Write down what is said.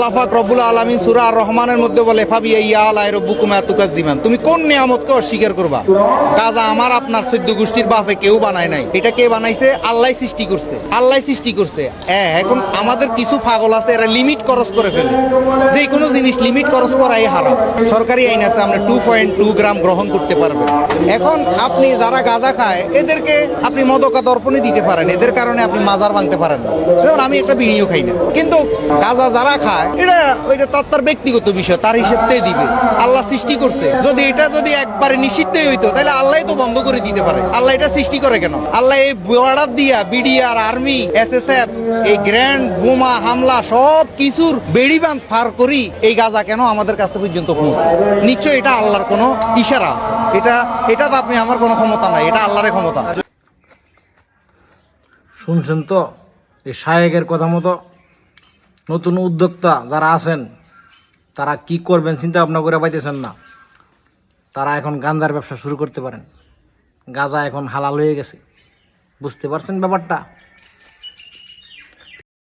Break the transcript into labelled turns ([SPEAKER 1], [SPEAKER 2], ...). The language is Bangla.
[SPEAKER 1] আল্লাহ পাক রব্বুল আলামিন সূরা রহমানের মধ্যে বলে ফাবিয়া ইয়া আলাই রব্বুকুমা তুকাজ্জিমান। তুমি কোন নিয়ামতকে অস্বীকার করবা? গাজা আমার, আপনার চোদ্দ গোষ্ঠীর বাপে কেউ বানায় নাই। এটা কে বানাইছে? আল্লাহ সৃষ্টি করছে। আল্লাহ সৃষ্টি করছে। হ্যাঁ এখন আমাদের কিছু পাগল আছে, এরা লিমিট খরচ করে ফেলে। যে কোনো জিনিস লিমিট খরচ করাই হারাম। সরকারি আইন আছে, আমরা টু পয়েন্ট টু গ্রাম গ্রহণ করতে পারবে। এখন আপনি যারা গাঁজা খায়, এদেরকে আপনি মদকা দর্পণে দিতে পারেন। এদের কারণে আপনি মাজার ভাঙতে পারেন না। যেমন আমি একটা বিড়িও খাই না। কিন্তু গাঁজা যারা খায় এটা, ওইটা তার তার ব্যক্তিগত বিষয়, তার হিসেবতেই দিবে। আল্লাহ সৃষ্টি করছে। যদি এটা যদি একবারে নিষিদ্ধই হইতো, তাহলে আল্লাহ তো বন্ধ করে দিতে পারে। আল্লাহ এটা সৃষ্টি করে কেন? আল্লাহ এই বর্ডার দিয়া, বিডিআর, আর্মি, এসএসএফ, এই গ্র্যান্ড, বোমা, হামলা, সব কিছুর বেড়ি বাঁধ পার করি এই গাজা কেন আমাদের কাছে পর্যন্ত পৌঁছে? নিশ্চয় এটা আল্লাহর কোনো ইশারা আছে। এটা এটা তো আপনি আমার কোনো ক্ষমতা নাই, এটা আল্লাহরের ক্ষমতা।
[SPEAKER 2] শুনছেন তো? এই শায়েকের কথা মতো নতুন উদ্যোক্তা যারা আছেন, তারা কি করবেন চিন্তা ভাবনা করে পাইতেছেন না। তারা এখন গাঞ্জার ব্যবসা শুরু করতে পারেন। গাঁজা এখন হালাল হয়ে গেছে। বুঝতে পারছেন ব্যাপারটা?